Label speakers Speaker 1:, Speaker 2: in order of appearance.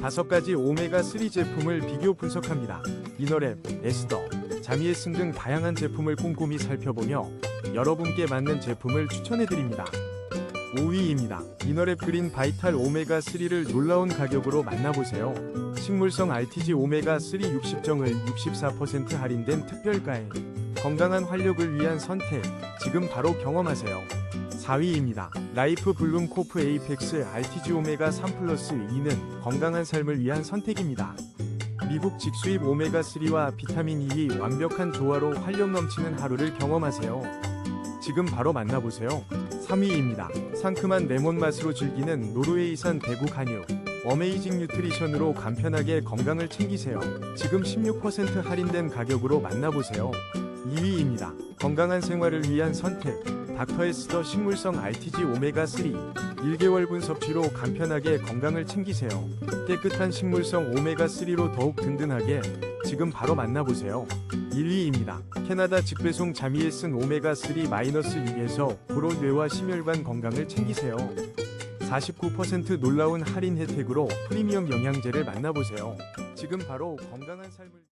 Speaker 1: 다섯 가지 오메가3 제품을 비교 분석합니다. 이너랩, 에스더, 자미에슨 등 다양한 제품을 꼼꼼히 살펴보며 여러분께 맞는 제품을 추천해드립니다. 5위입니다. 이너랩 그린 바이탈 오메가3를 놀라운 가격으로 만나보세요. 식물성 RTG 오메가3 60정을 64% 할인된 특별가에 건강한 활력을 위한 선택, 지금 바로 경험하세요. 4위입니다. 라이프 블룸 코프 에이펙스 RTG 오메가 3 플러스 2는 건강한 삶을 위한 선택입니다. 미국 직수입 오메가3와 비타민 E의 완벽한 조화로 활력 넘치는 하루를 경험하세요. 지금 바로 만나보세요. 3위입니다. 상큼한 레몬 맛으로 즐기는 노르웨이산 대구 간유. 어메이징 뉴트리션으로 간편하게 건강을 챙기세요. 지금 16% 할인된 가격으로 만나보세요. 2위입니다. 건강한 생활을 위한 선택. 닥터에스더 식물성 RTG 오메가3 1개월분 섭취로 간편하게 건강을 챙기세요. 깨끗한 식물성 오메가3로 더욱 든든하게 지금 바로 만나보세요. 1위입니다. 캐나다 직배송 자미에슨 오메가3-6에서 고로 뇌와 심혈관 건강을 챙기세요. 49% 놀라운 할인 혜택으로 프리미엄 영양제를 만나보세요. 지금 바로 건강한 삶을